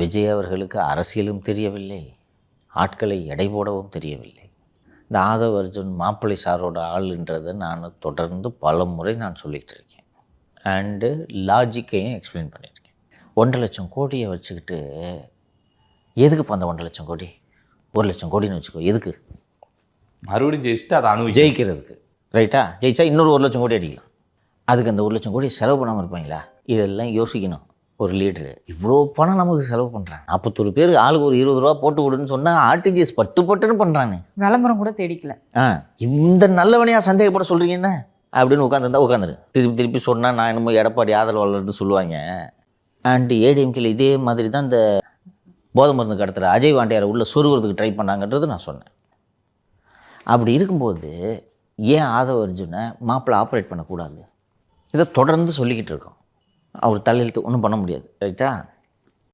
விஜய் அவர்களுக்கு அரசியலும் தெரியவில்லை ஆட்களை எடை போடவும் தெரியவில்லை. இந்த ஆதவ அர்ஜுன் மாப்பிள்ளை சாரோட ஆளுன்றதை நான் தொடர்ந்து பல முறை நான் சொல்லிகிட்டு இருக்கேன். அண்டு லாஜிக்கையும் எக்ஸ்பிளைன் பண்ணியிருக்கேன். ஒன்றரை லட்சம் கோடியை வச்சுக்கிட்டு எதுக்கு அந்த ஒன்றரை லட்சம் கோடி? ஒரு லட்சம் கோடின்னு வச்சுக்கோ எதுக்கு? மறுபடியும் ஜெயிச்சுட்டு அதை அனுபவிச்சு ஜெயிக்கிறதுக்கு. ரைட்டா ஜெயிச்சா இன்னொரு ஒரு லட்சம் கோடி அடிக்கலாம். அதுக்கு அந்த ஒரு லட்சம் கோடி செலவு பண்ணாமல் இருப்பாங்களா? இதெல்லாம் யோசிக்கணும். ஒரு லீடரு இவ்வளோ பணம் நமக்கு செலவு பண்ணுறாங்க நாற்பத்தொரு பேருக்கு ஆளுக்கு ஒரு இருபது ரூபா போட்டு விடுன்னு சொன்னால் ஆர்டிஜிஎஸ் பட்டு பட்டுன்னு பண்ணுறாங்க விளம்பரம் கூட தேடிக்கல. ஆ இந்த நல்லவனையாக சந்தேகப்பட சொல்கிறீங்கன்னா அப்படின்னு உட்காந்துருந்தா உட்காந்துரு திருப்பி திருப்பி சொன்னால் நான் என்னமோ எடப்பாடி ஆதரவாளர்னு சொல்லுவாங்க. அண்ட் ஏடிஎம்கேல இதே மாதிரி தான் இந்த போதை மருந்து கடத்துகிற அஜய் வாண்டியாரை உள்ள சொருகிறதுக்கு ட்ரை பண்ணாங்கன்றது நான் சொன்னேன். அப்படி இருக்கும்போது ஏன் ஆதவ அர்ஜுனை மாப்பிள்ளை ஆப்ரேட் பண்ணக்கூடாது? இதை தொடர்ந்து சொல்லிக்கிட்டு இருக்கோம். அவர் தலையெழுத்து ஒன்றும் பண்ண முடியாது ரைட்டா